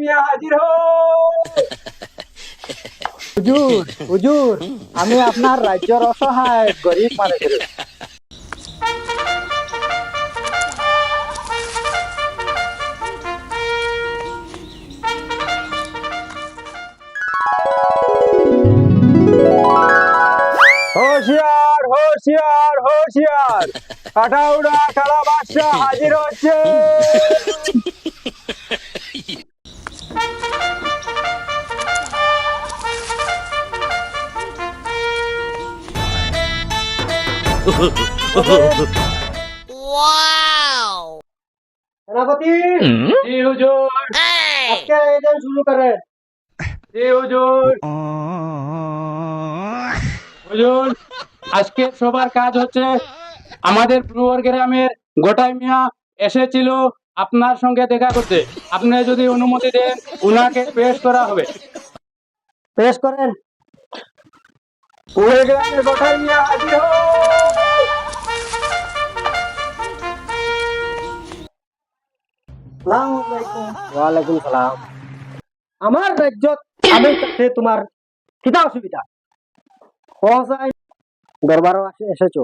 নিয়ে হাজির হো হুজুর হুজুর আমি আপনার রাজ্যের অসহায় গরিব মানুষের। হোশিয়ার হোশিয়ার হোশিয়ার। কাটাউড়া কালা বাদশা হাজির হচ্ছে। সেনাপতি জি হুজুর। আজকে আয়োজন শুরু করে জি হুজুর। হুজুর আজকে সবার কাজ হচ্ছে আমাদের পুরুয়ার গ্রামের গোটাই মিয়া এসেছিল আপনার সঙ্গে দেখা করতে। আপনি যদি অনুমতি দেন উনাকে পেশ করা হবে। পেশ করেন। পুরো গ্রামের গোটাই মিয়া হাজির ওয়ালাইকুম সালাম। আমার রাজ্য আমি কাছে তোমার কিতা অসুবিধা। সহসাই দরবারও এসেছ।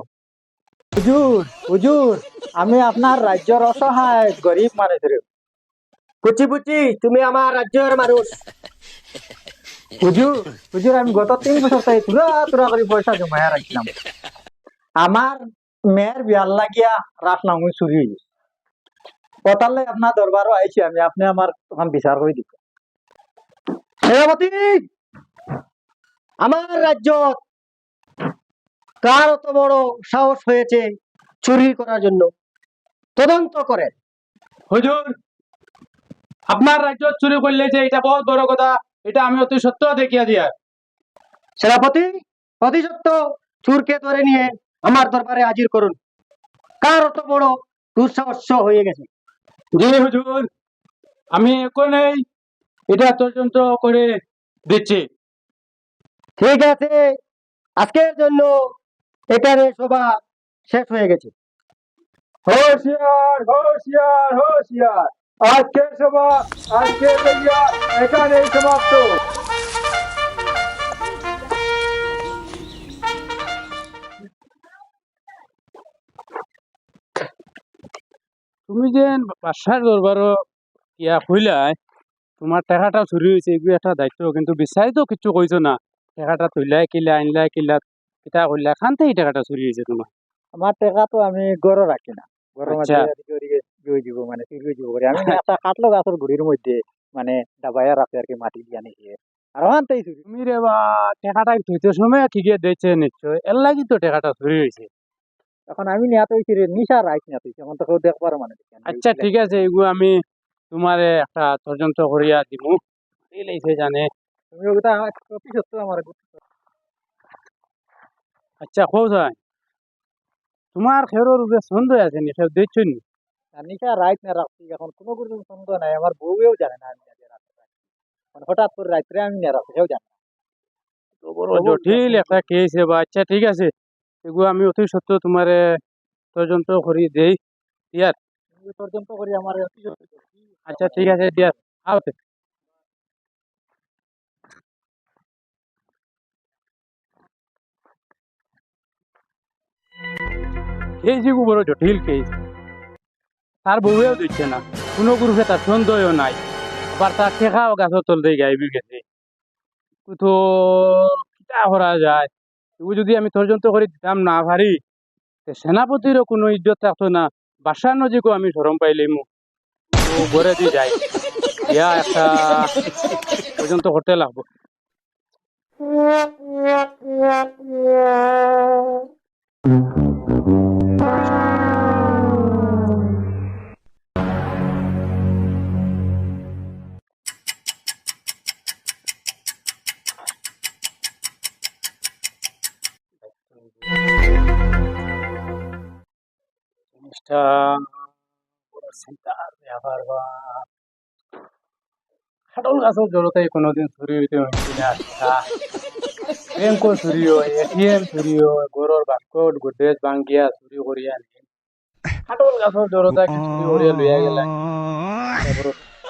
হুজুর হুজুর আমি আপনার রাজ্যের অসহায় গরিব মানুষের। পুচি পুচি তুমি আমার রাজ্যের মানুষ। হুজুর হুজুর, আমি গত তিন বছর থেকে তুরা তুরা করে পয়সা জমায়া রাখলাম। আমার মেয়ের বিয়ার লাগিয়া রাখলাম ওই চুরি হয়ে। কথালে আপনার দরবারও আইছি আমি, আপনি আমার তখন বিচার করে দিব সেনাপতি, আমার রাজ্য কার অত বড় সাহস হয়েছে চুরি করার জন্য? তদন্ত করে হুজুর, আপনার রাজ্য চুরি করলে যে এটা বহুত বড় কথা। এটা আমি অতি সত্য দেখিয়া দিয়া সেনাপতি অতি সত্য চুরকে ধরে নিয়ে আমার দরবারে হাজির করুন। কার অত বড় দুঃসাহস্য হয়ে গেছে? জি হুজুর আমি এখনই এটা তদন্ত করে দিচ্ছি। ঠিক আছে আজকের জন্য এখানে সভা শেষ হয়ে গেছে। হোশিয়ার হোশিয়ার হোশিয়ার আজকের সভা আজকে লইয়া এখানেই সমাপ্ত। তুমি যে বাসার দরবারও ইয়া কইলাই তোমার টাকাটা চুরি হয়েছে এগুলো একটা দায়িত্ব কিন্তু বিচারি তো কিছু কইছো না। টাকাটা তুইলাই কিলা আনলাই কিলা কিতা করলা খান থেকে এই টাকাটা চুরি হয়েছে তোমার আমার টাকা তো আমি গড়ে রাখি না গড়ের জুই দিব মানে ফিরবে দিব করে আমি একটা কাটলো গাছের গুড়ির মধ্যে মানে ডাবাইয়া রাখে আর কি মাটি দিয়ে নিয়ে আর ওখানটাই চুরি তুমি রে বা টাকাটা তুইতে সময় কি গিয়ে দিয়েছে নিশ্চয়। এর লাগি তো টাকাটা চুরি হয়েছে এখন আমি নিয়াত হয়েছি রে নিশা রাইস নিয়াত হয়েছি এখন তো কেউ দেখবার মানে আচ্ছা ঠিক আছে এগুলো আমি তোমারে একটা তদন্ত করিয়া দিমু। এই লাইছে জানে। তুমি ওটা অতি সত্য আমার আচ্ছা কৌ যায় তোমার খেরোর উপরে সন্দেহ আছে নি সব দেখছ নি? নিশা রাইস না রাখছি। এখন কোনো কিছু সন্দেহ নাই আমার বউও জানে না আমি রাতে। মানে হঠাৎ করে রাত্রে আমি নিয়ে রাখছি কেউ জানে না। জটিল একটা কেস বা আচ্ছা ঠিক আছে। এগুলো আমি অতি সত্য তোমারে তদন্ত করি দেই। ইয়ার তুমি পর্যন্ত করি আমার আচ্ছা ঠিক আছে দিয়ার আওতে কেস এগু জটিল কেস তার বউয়েও দিচ্ছে না। কোনো গ্রুপে তার সন্দেহও নাই। আবার তার ঠেকাও গাছের তল দিয়ে গাইবি গেছে তো কিটা করা যায়? এগু যদি আমি তর্জন্ত করে, দিতাম না ভারি তে সেনাপতিরও কোনো ইজ্জত থাকতো না। বাসার নজিকও আমি সরম পাইলিম ও ঘরে দিয়ে যাই ইয়া একটা পর্যন্ত লাগবো। জিনিসটা চিন্তার ব্যাপার বা খাটল গাছের জড়তাই কোনোদিন চুরি হইতে হয়েছে না ব্যাংকও চুরি হয় এটিএম চুরি হয়, গরুর বাস্কট গোদরেজ ভাঙ্গিয়া চুরি করিয়া নিয়ে খাটল গাছের জড়তা চুরি করিয়া লইয়া গেলা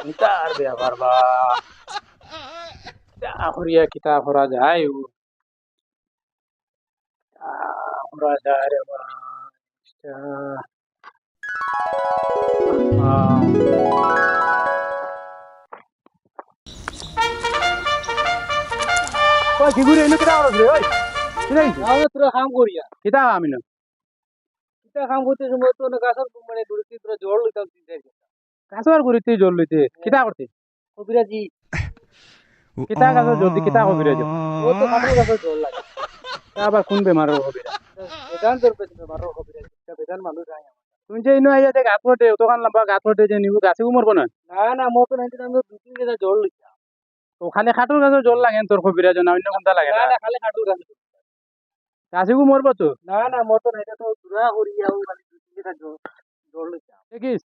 কিতার দেয়া পারবা করিয়া, কিতা করা যায়? করা যায় রে বা ওই কি এনে কিতা করছ রে ওই? কিতা আমি তোরা কাম করিয়া কিতা আমি না? কিতা কাম করতে সময় তো না গাছের মানে দূরত্বে তোরা লইতাম তিন লইতে করতে কবিরাজি ও তো গাছের লাগে। আবার কোন বেমারের কবিরাজি বেদান মানুষ। তুমি যে ইনো আইয়া দেখ গাছ ফটে অতখান লম্বা গাছ ফটে যে নিবু গাছে মরবো না না না মতো নাই আমি দু তিন কেজি জল লইতাম তো খালি খাটুর গাছের জল লাগে তোর কবিরা না অন্য কোনটা লাগে না খালি কাঠুর গাছ গাছে মরবো তো না না নাই এটা তো দূরা করিয়া খালি দু তিন কেজি জল জল লইতাম দেখিস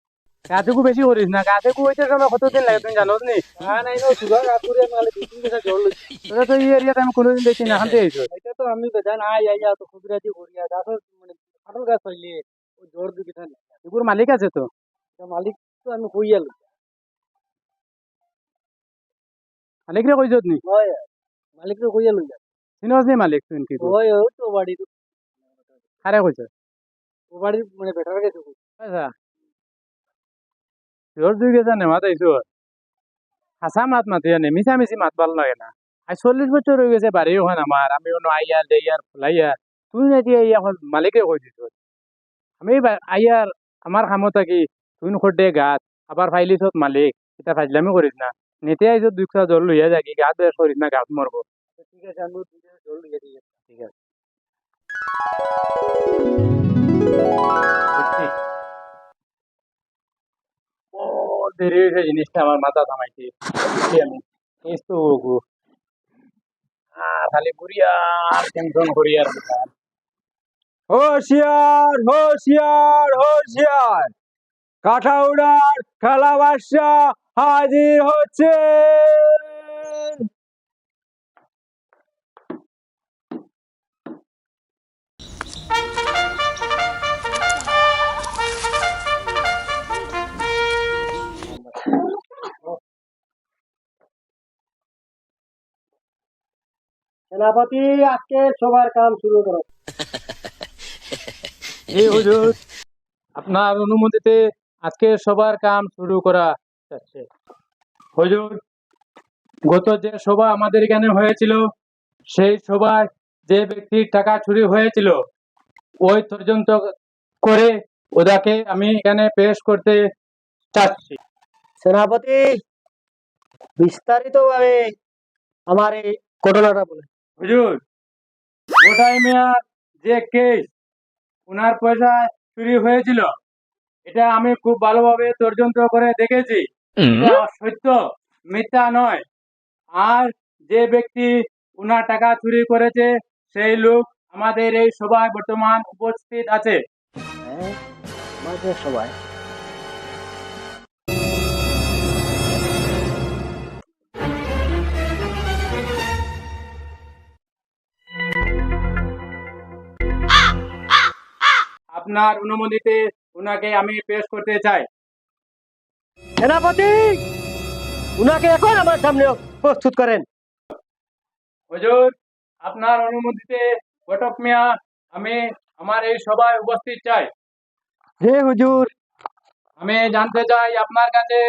গাছে বেশি করিস না গাছে হইতে সময় কতদিন লাগে তুমি জানো নি? না না নাহলে তিন কেজি জল তোরা তো এই এরিয়াতে আমি কোনোদিন দেখি না খান্তি আইছো এটা তো আমি আই আইয়া তো কবিরাজি করিয়া গাছের মানে কাঠুর গাছ হইলে জোর দিকে থাকে এগুর মালিক আছে তো? মালিক তো আমি কইয়া লই মালিক রে কইছত নি হয়। মালিক তো কইয়া লই চিনস নি মালিক তুই কি ও তো বাড়ি খারে কইছ? ও বাড়ি মানে বেটার গেছে আচ্ছা। তোর দুই গেছা আইছো? হাসা মাত মাতি আনে মিছা মিছি মাত ভালো লাগে না। আজ চল্লিশ বছর হয়ে গেছে বাড়ি ওখান আমার আমি অন্য আইয়ার দেয়ার ফুলাইয়ার তুই এই এখন মালিকে কই দিছ। আমি আইয়ার আমার কামত থাকি তুই খোদ্দে গাছ আবার ফাইলিছত মালিক এটা ফাইজলামি করিস না। নেতে আইছো দুইটা জল লইয়া যাকি গাছ বেশ করিস না গাছ মরবো ঠিক আছে আমি জল দিয়ে দিই ঠিক আছে। দেরি হয়েছে জিনিসটা আমার মাথা থামাইছে আমি? এই তো আর খালি ঘুরিয়ার টেনশন করিয়ার বেকার। হোশিয়ার হোশিয়ার হোশিয়ার কাঠাউড়ার খেলা বাদশা হাজির হচ্ছে। সেনাপতি আজকে সবার কাম শুরু করো। এই হুজুর আপনার অনুমতিতে আজকে সবার কাম শুরু করা যাচ্ছে। হুজুর গত যে সভা আমাদের এখানে হয়েছিল সেই সভায় যে ব্যক্তির টাকা চুরি হয়েছিল ওই পর্যন্ত করে ওদাকে আমি এখানে পেশ করতে চাচ্ছি। সেনাপতি বিস্তারিত ভাবে আমার এই ঘটনাটা বলে হুজুর গোটাই মেয়ার যে কেস ওনার পয়সা চুরি হয়েছিল। এটা আমি খুব ভালোভাবে তর্যন্ত করে দেখেছি। সত্য মিথ্যা নয়। আর যে ব্যক্তি ওনার টাকা চুরি করেছে সেই লোক আমাদের এই সভায় বর্তমান উপস্থিত আছে। হ্যাঁ আমাদের সবাই আপনার অনুমতিতে ওনাকে আমি পেশ করতে চাই। সেনাপতি উনাকে এখন আমার সামনে প্রস্তুত করেন। হুজুর আপনার অনুমতিতে ঘটক মিয়া আমি আমার এই সভায় উপস্থিত চাই। হে হুজুর। আমি জানতে চাই আপনার কাছে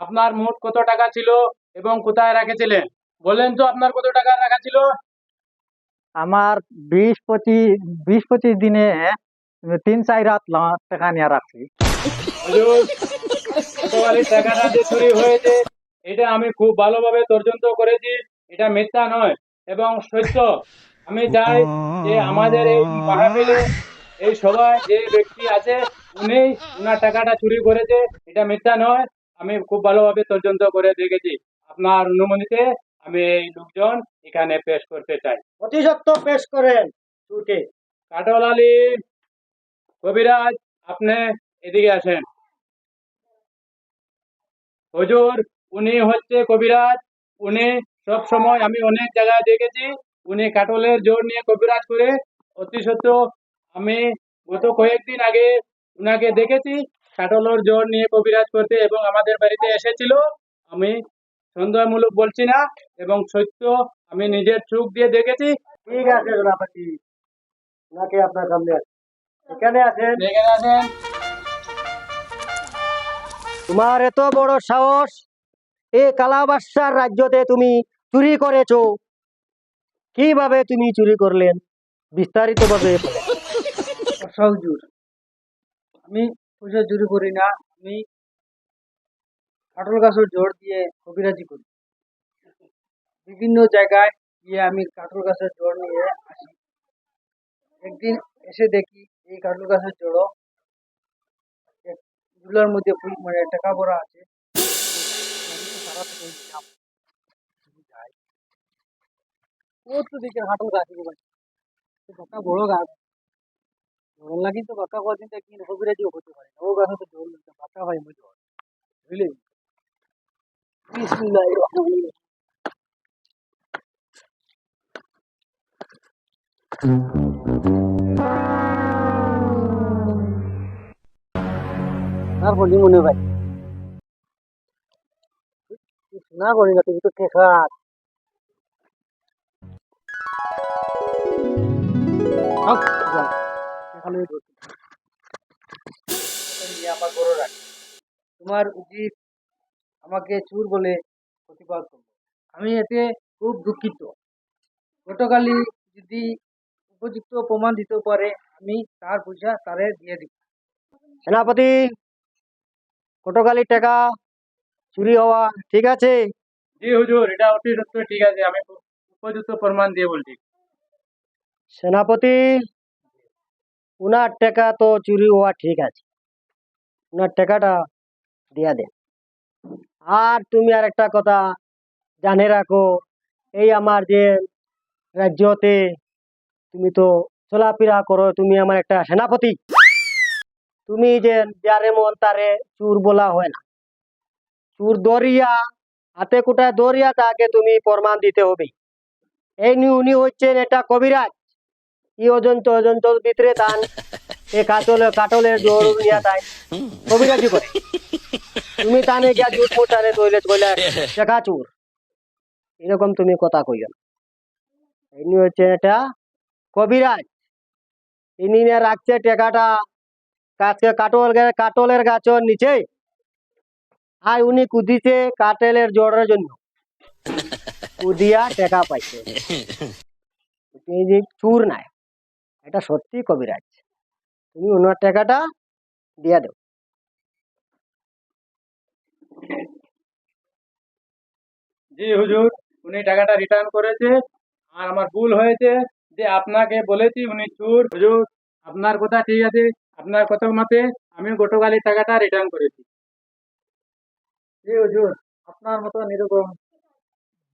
আপনার মোট কত টাকা ছিল এবং কোথায় রেখেছিলেন? বলেন তো আপনার কত টাকা রাখা ছিল? আমার বিশ পঁচিশ বিশ পঁচিশ দিনে তিন চার রাত টাকা নিয়ে রাখছি। টাকাটা যে চুরি হয়েছে এটা আমি খুব ভালোভাবে তর্জন্ত করেছি এটা মিথ্যা নয়। এবং সত্য আমি চাই যে আমাদের এই মাহফিলে এই সভায় যে ব্যক্তি আছে উনি উনার টাকাটা চুরি করেছে এটা মিথ্যা নয়। আমি খুব ভালোভাবে তর্জন্ত করে দেখেছি। আপনার অনুমতিতে আমি এই লোকজন এখানে পেশ করতে চাই। অতি সত্য পেশ করেন কাটল আলী। কবিরাজ, আপনি এদিকে আসেন হজুর, উনি হচ্ছে কবিরাজ। উনি সব সময় আমি অনেক জায়গায় দেখেছি, উনি কাটলের জোর নিয়ে কবিরাজ করে অতি সত্য আমি গত কয়েকদিন আগে উনাকে দেখেছি, কাটলের জোর নিয়ে কবিরাজ করতে এবং আমাদের বাড়িতে এসেছিল। আমি সন্দেহমূলক বলছি না এবং সত্য আমি নিজের চোখ দিয়ে দেখেছি। ঠিক আছে আপনার সামনে আছে এখানে আছেন? দেখে আছেন? তোমার এত বড় সাহস এই কালাবাসার রাজ্যতে তুমি চুরি করেছ। কীভাবে তুমি চুরি করলেন? বিস্তারিত ভাবে হুজুর আমি পয়সা চুরি করি না আমি কাটল গাছের জোর দিয়ে কবিরাজি করি। বিভিন্ন জায়গায় গিয়ে আমি কাটল গাছের জোর নিয়ে আসি। একদিন এসে দেখি এই কাটল গাছের জোড়ও এক ঝুলার মধ্যে মানে টাকা ভরা আছে। দিকে গাছ বড় গাছ। জল লাগি তো বাঁকা কদিন কবিরাজিও হতে পারে বুঝলি? আর মনে ভাই। না করি না তুমি তো তোমার উচিত আমাকে চুর বলে প্রতিবাদ করব আমি এতে খুব দুঃখিত। গতকালই যদি উপযুক্ত প্রমাণ দিতে পারে আমি তার পয়সা তারে দিয়ে দিব। সেনাপতি কতকালি টাকা চুরি হওয়া ঠিক আছে? জি হুজুর এটা অতি সত্য ঠিক আছে আমি উপযুক্ত প্রমাণ দিয়ে বলছি। সেনাপতি উনার টাকা তো চুরি হওয়া ঠিক আছে। উনার টাকাটা দিয়া দেন। আর তুমি আর একটা কথা জানে রাখো এই আমার যে রাজ্যতে তুমি তো চলাফেরা করো তুমি আমার একটা সেনাপতি। তুমি যে যারে মন তারে চুর বলা হয় না। চুর দরিয়া, হাতে কোটায় দরিয়া, তাকে তুমি প্রমাণ দিতে হবে। এই নি উনি হচ্ছেন এটা কবিরাজ। ই অজন্ত অজন্ত ভিতরে তান এ কাটলে কাটলের জোর নিয়া তাই কবিরাজি করে। তুমি তানে গিয়া জুট মোটারে তৈলে কইলে টেকা চুর। এরকম তুমি কথা কইও না। ইনি হচ্ছে এটা কবিরাজ। ইনি নিয়ে রাখছে টেকাটা গাছকে কাটল কাটলের গাছের নিচে। আর উনি কুদিছে কাটেলের জোরের জন্য। কুদিয়া টেকা পাইছে। চুর নাই। এটা সত্যি কবিরাজ। তুমি ওনার টাকাটা দিয়া দাও। জি, হুজুর, উনি টাকাটা রিটার্ন করেছে। আর আমার ভুল হয়েছে যে আপনাকে বলেছি উনি চুর। হুজুর, আপনার কথা ঠিক আছে। আপনার কথা মতে আমি গতকালই টাকাটা রিটার্ন করেছি। আপনার মতো এরকম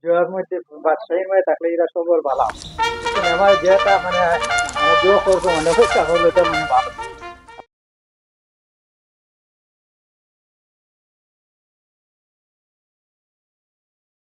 জয়ের মধ্যে বাদশাহীর মধ্যে থাকলে এরা সবর ভালো আমার যেটা মানে জো করব মানে হচ্ছে তো ভালো